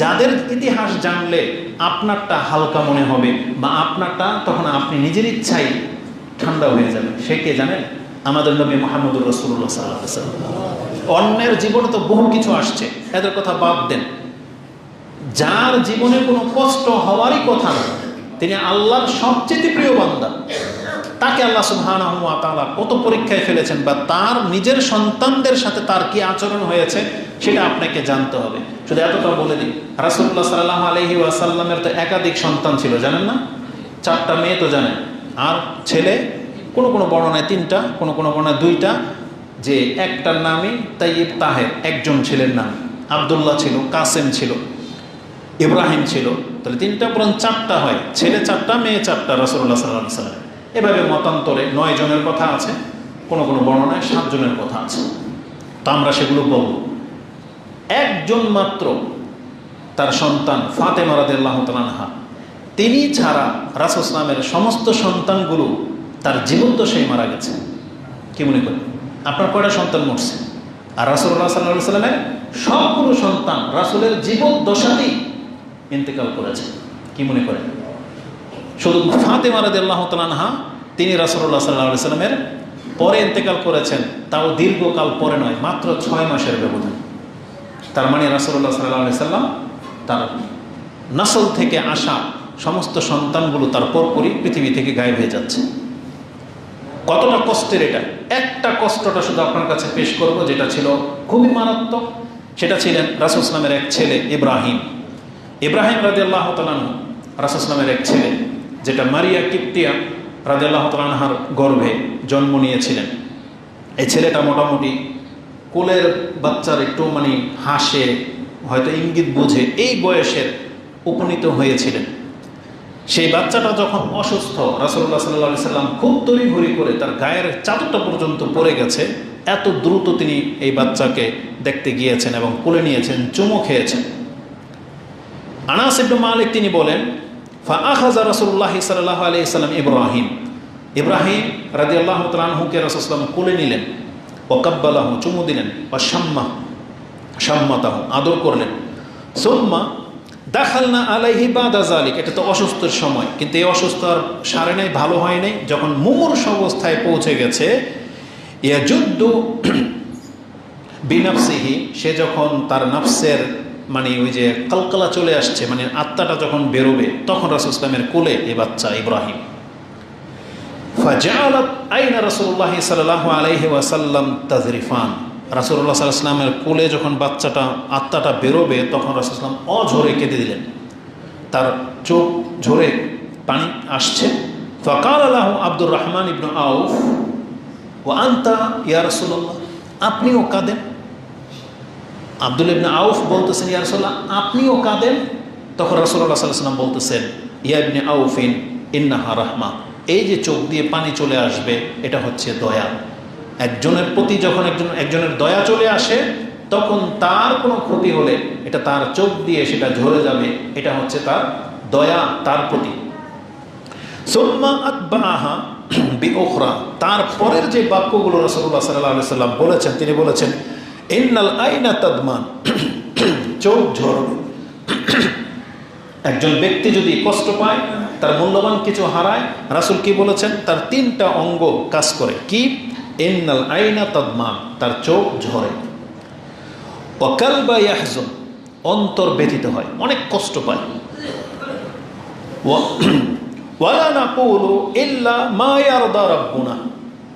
যাদের ইতিহাস জানলে আপনারটা হালকা মনে হবে বা আপনারটা তখন আপনি নিজের ইচ্ছাই ঠান্ডা হয়ে যাবে সে কে জানেন? আমাদের নবী মোহাম্মদুর রসুল্লাহ সাল্লাহ সাল্লাম অন্যের জীবনে তো বহু কিছু আসছে, এদের কথা বাদ দেন। যার জীবনে কোনো কষ্ট হওয়ারই কথা না। তিনি আল্লাহর সবচেয়ে প্রিয় বান্দা। তাকে আল্লাহ তাআলা কত পরীক্ষায় ফেলেছেন বা তার নিজের সন্তানদের সাথে তার কি আচরণ হয়েছে সেটা আপনাকে জানতে হবে। শুধু এতটা বলে দিই, রাসূলুল্লাহ সাল্লাল্লাহু আলাইহি ওয়াসাল্লামের তো একাধিক সন্তান ছিল, জানেন না? চারটা মেয়ে তো জানেন, আর ছেলে, কোনো কোনো বর্ণনায় তিনটা, কোনো কোনো বর্ণনায় দুইটা, যে একটার নামই তাইব তাহের, একজন ছেলের নাম। আবদুল্লাহ ছিল, কাসেম ছিল। ইব্রাহিম ছিল। তাহলে তিনটা পূরণ চারটা হয়। ছেলে চারটা, মেয়ে চারটা রসুল্লাহ সাল্লাহ সাল্লাম। এভাবে মতান্তরে নয় জনের কথা আছে, কোনো কোনো বর্ণনায় সাতজনের কথা আছে। তা আমরা সেগুলো বলব। একজন মাত্র তার সন্তান ফাতে মারাদুল্লাহ তালানহা তিনি ছাড়া রাসুসলামের সমস্ত সন্তানগুলো তার জীবন তো সেই মারা গেছে। কি মনে করেন? আপনার কয়টা সন্তান মরছে? আর রাসুল্লাহ সাল্লাহ সাল্লামের সবগুলো সন্তান রাসুলের জীবন দশাতেই ইন্তেকাল করেছে। কি মনে করেন? শুধু ফাতে মারাদ আল্লাহ তালানহা তিনি রাসুল্লাহ সাল্লাহ সাল্লামের পরে ইন্তেকাল করেছেন, তাও দীর্ঘকাল পরে নয়, মাত্র ছয় মাসের ব্যবধান। তার মানে রাসুল্লাহ সাল্লাহ সাল্লাম তার নাসল থেকে আসা সমস্ত সন্তানগুলো তার পরপরই পৃথিবী থেকে গায়েব হয়ে যাচ্ছে। কতটা কষ্টের এটা? একটা কষ্টটা শুধু আপনার কাছে পেশ করব, যেটা ছিল খুবই মারাত্মক। সেটা ছিলেন রাসুল ইসলামের এক ছেলে, ইব্রাহিম। ইব্রাহিম রাজি আল্লাহ তালানহ রাসুল এক ছেলে, যেটা মারিয়া কিপ্তিয়া রাজি আল্লাহ তালানহার গর্ভে জন্ম নিয়েছিলেন। এই ছেলেটা মোটামুটি কোলের বাচ্চার একটু মানে হাসে, হয়তো ইঙ্গিত বুঝে এই বয়সের উপনীত হয়েছিলেন। সেই বাচ্চাটা যখন অসুস্থ রাসুল্লাহ সাল্লা সাল্লাম খুব তড়িঘড়ি করে তার গায়ের চাদরটা পর্যন্ত পড়ে গেছে, এত দ্রুত তিনি এই বাচ্চাকে দেখতে গিয়েছেন এবং কোলে নিয়েছেন, চুমো খেয়েছেন। আনাস ইবনু মালিক তিনি বলেন ফা রাসুল্লাহ সাল্লাহ আলি সাল্লাম ইব্রাহিম। ইব্রাহিম রাজি আল্লাহ তালহুকে রাসুলাম কোলে নিলেন ও কাব্বালাহ, চুমু দিলেন ও শাম্মা, শাম্মাতাহ আদর করলেন। সোম্মা দেখাল না আলাইহি বাদা জালিক এটা তো অসুস্থর সময়, কিন্তু এই অসুস্থ আর সারে নাই, ভালো হয় নাই, যখন মুমূর্ষ অবস্থায় পৌঁছে গেছে ইয়া যুদ্ধ বিনাফসিহি, সে যখন তার নাফসের মানে ওই যে কলকলা চলে আসছে মানে আত্মাটা যখন বেরোবে, তখন রাসুল ইসলামের কোলে এই বাচ্চা ইব্রাহিম। ফাজালাত আইনা রসুল্লাহ সাল্লাহ আলাইহি ওয়াসাল্লাম তাজরিফান। রাসুল্লাহ সাল্লামের কোলে যখন বাচ্চাটা, আত্মাটা বেরোবে, তখন রাসুলাম অঝরে কেঁদে দিলেন। তার চোখ ঝরে পানি আসছে। ফকাল আল্লাহ আব্দুর রহমান ইবনু আউফ ও আন্তা ইয়া রসুল্লাহ আপনিও কাঁদেন? আব্দুল ইবনে আউফ বলতেছেন, ইয়া রসুল্লাহ আপনিও কাঁদেন? তখন রসুল্লাহ সাল্লাম বলতেছেন, ইয়া ইবনে আউফিন, ইন্নাহা রাহমা। এই যে চোখ দিয়ে পানি চলে আসবে, এটা হচ্ছে দয়া। একজনের প্রতি যখন একজন, একজনের দয়া চলে আসে, তখন তার কোনো ক্ষতি হলে এটা তার চোখ দিয়ে সেটা ঝরে যাবে, এটা হচ্ছে তার দয়া, তার প্রতি। সোম্মা আকবাহা বিওখরা তারপরের যে বাক্যগুলো রসগোল্লা সাল্লাহ সাল্লাম বলেছেন, তিনি বলেছেন ইন্নাল আইনা তদমান। চোখ ঝরবে। একজন ব্যক্তি যদি কষ্ট পায়, তার মূল্যবান কিছু হারায়, রাসুল কি বলেছেন? তার তিনটা অঙ্গ কাজ করে। কি? ইন্নাল আইনা তদমান, তার চোখ ঝরে। অকাল বা ইয়াহজন, অন্তর ব্যথিত হয়, অনেক কষ্ট পায়।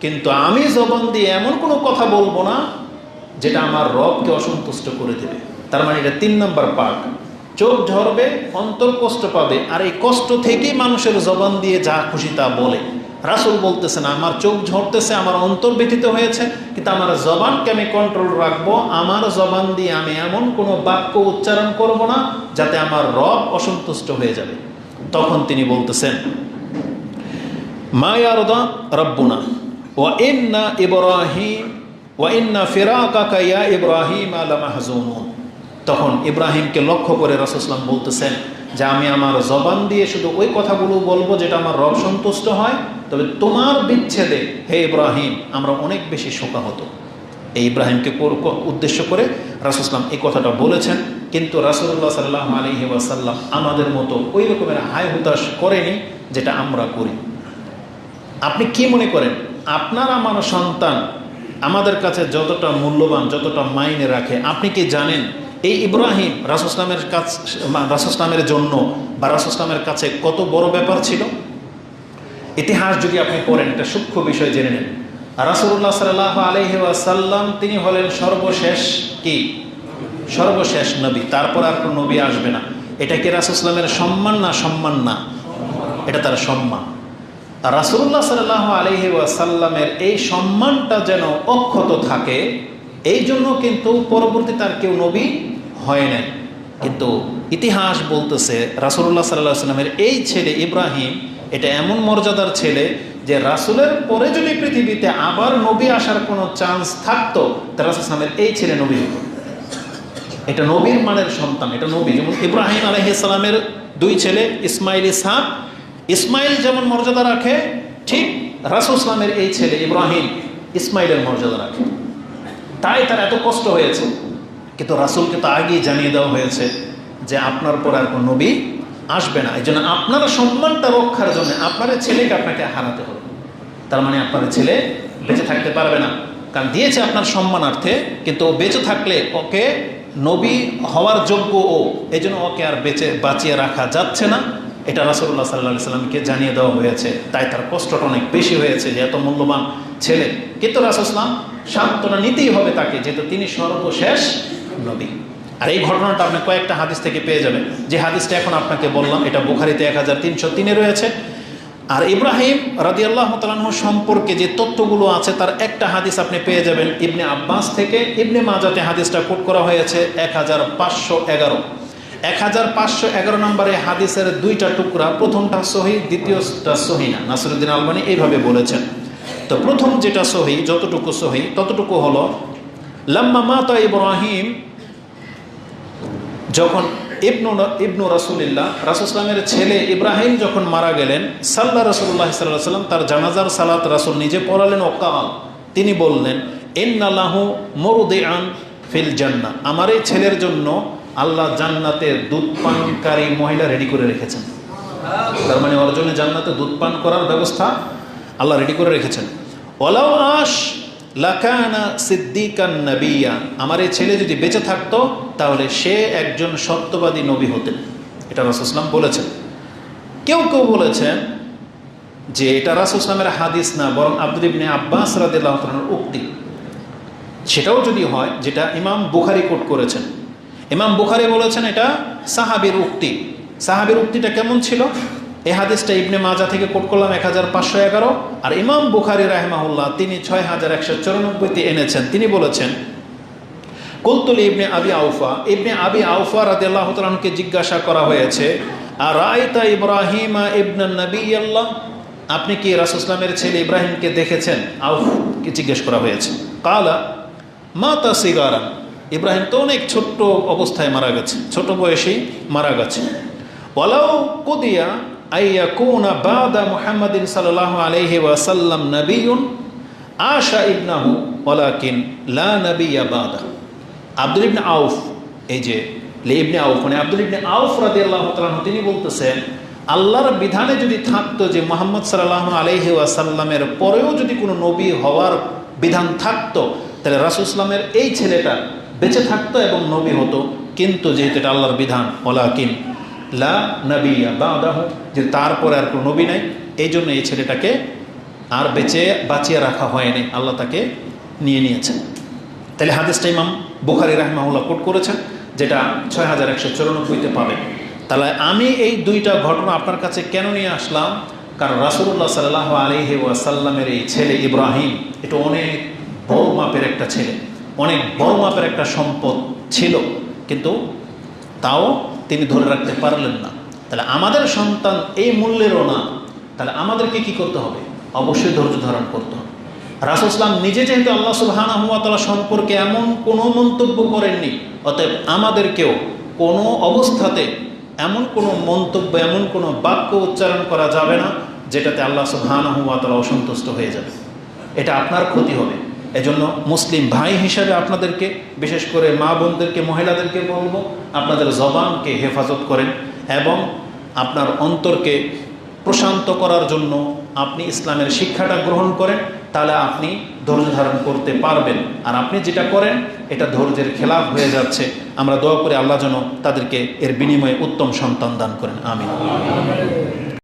কিন্তু আমি জবান দিয়ে এমন কোনো কথা বলব না যেটা আমার রবকে অসন্তুষ্ট করে দেবে। তার মানে এটা তিন নম্বর পার্ট চোখ ঝরবে, অন্তর কষ্ট পাবে, আর এই কষ্ট থেকেই মানুষের জবান দিয়ে যা খুশি তা বলে। রাসুল বলতেছেন আমার চোখ ঝরতেছে, আমার অন্তর ব্যথিত হয়েছে, কিন্তু আমার জবানকে আমি কন্ট্রোল রাখব, আমার জবান দিয়ে আমি এমন কোনো বাক্য উচ্চারণ করব না, যাতে আমার রব অসন্তুষ্ট হয়ে যাবে। তখন তিনি বলতেছেন মায়ারদা রব্বুনা, ওয়া ইন্না ইব্রাহিম ইব্রাহিম তখন ইব্রাহিমকে লক্ষ্য করে রসুসলাম বলতেছেন, যে আমি আমার জবান দিয়ে শুধু ওই কথাগুলো বলব যেটা আমার রব সন্তুষ্ট হয়, তবে তোমার বিচ্ছেদে, হে ইব্রাহিম, আমরা অনেক বেশি শোকা হতো এই ইব্রাহিমকে উদ্দেশ্য করে রাসুসলাম এই কথাটা বলেছেন, কিন্তু রাসুল্লাহ সাল্লাহ আলহি ওয়াসাল্লাম আমাদের মতো ওই রকমের হায় হুতাশ করেনি যেটা আমরা করি। আপনি কি মনে করেন, আপনার আমার সন্তান আমাদের কাছে যতটা মূল্যবান, যতটা মাইনে রাখে, আপনি কি জানেন, এই ইব্রাহিম রাসুসলামের কাছ রাসুসলামের জন্য বা রাসুসলামের কাছে কত বড় ব্যাপার ছিল? ইতিহাস যদি আপনি পড়েন, একটা সূক্ষ্ম বিষয় জেনে নেন। রাসুল্লাহ সাল্লাহ আলহি আসাল্লাম তিনি হলেন সর্বশেষ কি? সর্বশেষ নবী। তারপর আর কোনো নবী আসবে না। এটা কি রাসুসলামের সম্মান না সম্মান না? এটা তার সম্মান। রাসুল্লাহ সাল্লাহ আলহি ওয়াসাল্লামের এই সম্মানটা যেন অক্ষত থাকে, এই জন্য কিন্তু পরবর্তী তার কেউ নবী হয় নাই। কিন্তু ইতিহাস বলতেছে রাসুল্লাহ সাল্লাহ সাল্লামের এই ছেলে ইব্রাহিম, এটা এমন মর্যাদার ছেলে যে রাসুলের পরে যদি পৃথিবীতে আবার নবী আসার কোনো চান্স থাকতো তার রাসুলামের এই ছেলে নবী হতো। এটা নবীর মানের সন্তান, এটা নবী। যেমন ইব্রাহিম আলহিসাল্লামের দুই ছেলে, ইসমাইল, ইসহাক ইসমাইল যেমন মর্যাদা রাখে, ঠিক রাসুল ইসলামের এই ছেলে ইব্রাহিম ইসমাইলের মর্যাদা রাখে। তাই তার এত কষ্ট হয়েছে। কিন্তু রাসুলকে তো আগেই জানিয়ে দেওয়া হয়েছে যে আপনার পর আর কোনো নবী আসবে না। এই জন্য আপনার সম্মানটা রক্ষার জন্য আপনার ছেলেকে আপনাকে হারাতে হবে। তার মানে আপনার ছেলে বেঁচে থাকতে পারবে না। কারণ দিয়েছে আপনার সম্মানার্থে, কিন্তু ও বেঁচে থাকলে ওকে নবী হওয়ার যোগ্য ও এই জন্য ওকে আর বেঁচে বাঁচিয়ে রাখা যাচ্ছে না। এটা রাসুল্লাহ সাল্লাহ সাল্লামকে জানিয়ে দেওয়া হয়েছে। তাই তার কষ্টটা অনেক বেশি হয়েছে যে এত মূল্যবান ছেলে। কিন্তু রাসুসলাম সান্ত্বনা নিতেই হবে তাকে, যেহেতু তিনি সর্বশেষ নবী। আর এই ঘটনাটা আপনি কয়েকটা হাদিস থেকে পেয়ে যাবেন। যে হাদিসটা এখন আপনাকে বললাম, এটা বুখারিতে এক হাজার তিনশো তিনে রয়েছে। আর ইব্রাহিম রাদি আল্লাহ তালাহ সম্পর্কে যে তথ্যগুলো আছে, তার একটা হাদিস আপনি পেয়ে যাবেন। ইবনে আব্বাস থেকে ইবনে মাজাতে হাদিসটা কোট করা হয়েছে এক হাজার পাঁচশো এগারো। এক হাজার পাঁচশো এগারো নম্বরে হাদিসের দুইটা টুকরা, প্রথমটা সহি, দ্বিতীয়টা সহি না। নাসরুদ্দিন আলবানি এইভাবে বলেছেন। তো প্রথম যেটা সহি, যতটুকু সহি, ততটুকু হলো, লাম্মা মাতা ইব্রাহিম যখন ইবনু ইবনু রাসুলিল্লাহ রাসুসলামের ছেলে ইব্রাহিম যখন মারা গেলেন সাল্লাহ রসুল্লাহ সাল্লাহ সাল্লাম তার জানাজার সালাত রাসুল নিজে পড়ালেন ওকাল তিনি বললেন এন্নাল্লাহু মরুদে আন ফিল জান্না আমার এই ছেলের জন্য আল্লাহ জান্নাতের দুধ পানকারী মহিলা রেডি করে রেখেছেন। তার মানে ওর জন্য জান্নাতে দুধ পান করার ব্যবস্থা আল্লাহ রেডি করে রেখেছেন। ওলাও আশ লাকানা সিদ্দিকান নবিয়া, আমার এই ছেলে যদি বেঁচে থাকতো, তাহলে সে একজন সত্যবাদী নবী হতেন এটা রাসুসলাম বলেছেন। কেউ কেউ বলেছেন যে এটা রাসুসলামের হাদিস না, বরং আব্দুল ইবনে আব্বাস রাদিল্লাহ উক্তি। সেটাও যদি হয়, যেটা ইমাম বুখারি কোট করেছেন। ইমাম বুখারি বলেছেন এটা সাহাবির উক্তি। সাহাবির উক্তিটা কেমন ছিল? এই হাদিসটা ইবনে মাজা থেকে কোট করলাম এক হাজার পাঁচশো এগারো। আর ইমাম বুখারি রাহমাহুল্লাহ, তিনি ছয় হাজার একশো চৌরানব্বইতে এনেছেন। তিনি বলেছেন কুলতুল ইবনে আবি আউফা। ইবনে আবি আউফা রাদি আল্লাহ তালকে জিজ্ঞাসা করা হয়েছে আর রায়তা ইব্রাহিমা ইবনা নবী আল্লাহ আপনি কি রাসুসলামের ছেলে ইব্রাহিমকে দেখেছেন? আউফকে জিজ্ঞেস করা হয়েছে। কালা, মা তা সিগারা ইব্রাহিম তো অনেক ছোট্ট অবস্থায় মারা গেছে, ছোট বয়সেই মারা গেছে। ওয়ালাউ কুদিয়া আইয়া কুনা বাদা মুহাম্মাদিন সাল্লাল্লাহু আলাইহি ওয়াসাল্লাম নবিয়ুন আশা ইবনাহু, ওয়ালাকিন লা নবিয়া বাদা। আব্দুল ইবনে আউফ, এই যে ইবনে আউফ মানে আব্দুল ইবনে আউফ রাদিয়াল্লাহু তাআলা তিনি বলতেছেন, আল্লাহর বিধানে যদি থাকতো যে মোহাম্মদ সাল্লাল্লাহু আলাইহি ওয়াসাল্লামের পরেও যদি কোনো নবী হওয়ার বিধান থাকতো, তাহলে রাসূল ইসলামের এই ছেলেটা বেঁচে থাকতো এবং নবী হতো, কিন্তু যেহেতু এটা আল্লাহর বিধান ওলাকিন লা নবিয়া বাদাহ, যে তারপরে আর কোনো নবী নাই এই জন্য এই ছেলেটাকে আর বেঁচে বাঁচিয়ে রাখা হয়নি, আল্লাহ তাকে নিয়ে নিয়েছেন। তাহলে হাদিসটা ইমাম বুখারি রাহমাউল্লাহ কোট করেছেন, যেটা ছয় হাজার একশো চৌরানব্বইতে পাবেন। তাহলে আমি এই দুইটা ঘটনা আপনার কাছে কেন নিয়ে আসলাম? কারণ রাসুল্লাহ সাল্লাহ আলহি ওয়াসাল্লামের এই ছেলে ইব্রাহিম, এটা অনেক বড় মাপের একটা ছেলে। অনেক বড় মাপের একটা সম্পদ ছিল, কিন্তু তাও তিনি ধরে রাখতে পারলেন না। তাহলে আমাদের সন্তান এই মূল্যেরও না, তাহলে আমাদেরকে কি করতে হবে? অবশ্যই ধৈর্য ধারণ করতে হবে। রাসুসলাম নিজে যেহেতু আল্লাহ সুবাহানা হুয়াতলা সম্পর্কে এমন কোনো মন্তব্য করেননি, অতএব আমাদেরকেও কোনো অবস্থাতে এমন কোনো মন্তব্য, এমন কোনো বাক্য উচ্চারণ করা যাবে না, যেটাতে আল্লাহ সুবাহানা হুয়াতলা অসন্তুষ্ট হয়ে যাবে। এটা আপনার ক্ষতি হবে। এজন্য মুসলিম ভাই হিসাবে আপনাদেরকে, বিশেষ করে মা বোনদেরকে, মহিলাদেরকে বলব, আপনাদের জবানকে হেফাজত করেন এবং আপনার অন্তরকে প্রশান্ত করার জন্য আপনি ইসলামের শিক্ষাটা গ্রহণ করেন, তাহলে আপনি ধৈর্য ধারণ করতে পারবেন। আর আপনি যেটা করেন, এটা ধৈর্যের খেলাফ হয়ে যাচ্ছে। আমরা দোয়া করে আল্লাহ যেন তাদেরকে এর বিনিময়ে উত্তম সন্তান দান করেন। আমি